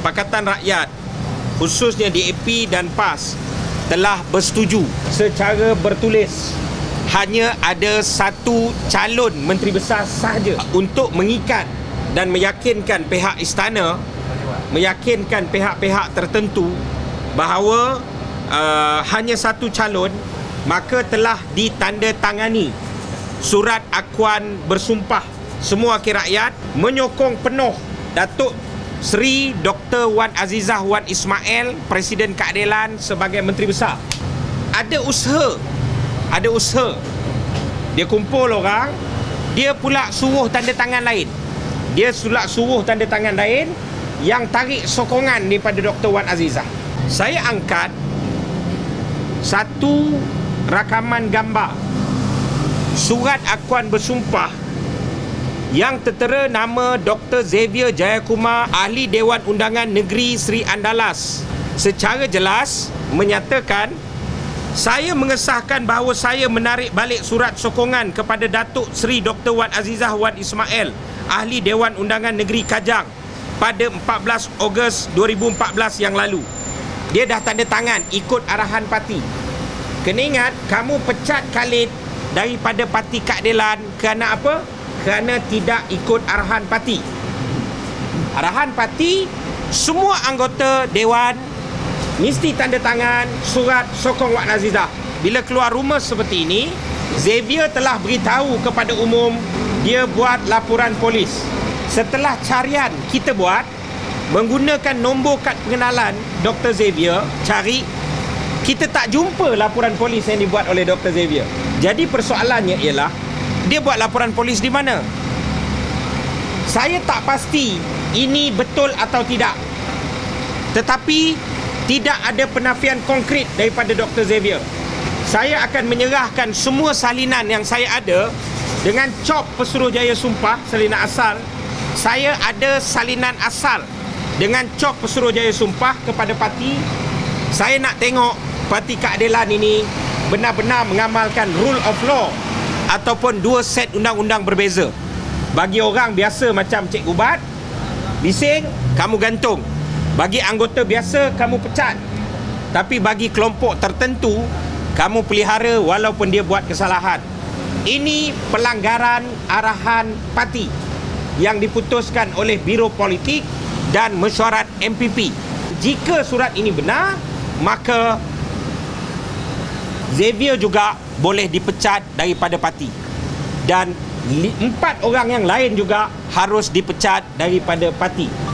Pakatan Rakyat khususnya DAP dan PAS telah bersetuju secara bertulis. Hanya ada satu calon menteri besar sahaja untuk mengikat dan meyakinkan pihak istana meyakinkan pihak-pihak tertentu bahawa uh, hanya satu calon maka telah ditandatangani surat akuan bersumpah semua wakil rakyat menyokong penuh Datuk Seri Dr. Wan Azizah Wan Ismail Presiden Keadilan sebagai Menteri Besar ada usaha ada usaha dia kumpul orang dia pula suruh tanda tangan lain dia pula suruh tanda tangan lain yang tarik sokongan daripada Dr. Wan Azizah saya angkat satu rakaman gambar surat akuan bersumpah yang tertera nama Dr. Xavier Jayakumar, Ahli Dewan Undangan Negeri Seri Andalas secara jelas menyatakan saya mengesahkan bahawa saya menarik balik surat sokongan kepada Datuk Seri Dr. Wan Azizah Wan Ismail, Ahli Dewan Undangan Negeri Kajang pada 14 Ogos 2014 yang lalu. Dia dah tanda tangan ikut arahan parti. Kena ingat, kamu pecat Khalid daripada parti keadilan kerana apa? Kerana tidak ikut arahan parti. Arahan parti semua anggota dewan mesti tanda tangan surat sokong Wak Nazizah. Bila keluar rumah seperti ini, Xavier telah beritahu kepada umum dia buat laporan polis. Setelah carian kita buat menggunakan nombor kad pengenalan Dr. Xavier cari kita tak jumpa laporan polis yang dibuat oleh Dr. Xavier. Jadi persoalannya ialah dia buat laporan polis di mana? Saya tak pasti ini betul atau tidak. Tetapi tidak ada penafian konkret daripada Dr. Xavier. Saya akan menyerahkan semua salinan yang saya ada dengan cop Pesuruhjaya Sumpah, salinan asal. Saya ada salinan asal dengan cop Pesuruhjaya Sumpah kepada parti. Saya nak tengok parti keadilan ini benar-benar mengamalkan rule of law ataupun dua set undang-undang berbeza. Bagi orang biasa macam Cik Ubat, bising, kamu gantung. Bagi anggota biasa, kamu pecat. Tapi bagi kelompok tertentu, kamu pelihara walaupun dia buat kesalahan. Ini pelanggaran arahan parti yang diputuskan oleh Biro Politik dan mesyuarat MPP. Jika surat ini benar, maka Xavier juga boleh dipecat daripada parti. Dan empat orang yang lain juga harus dipecat daripada parti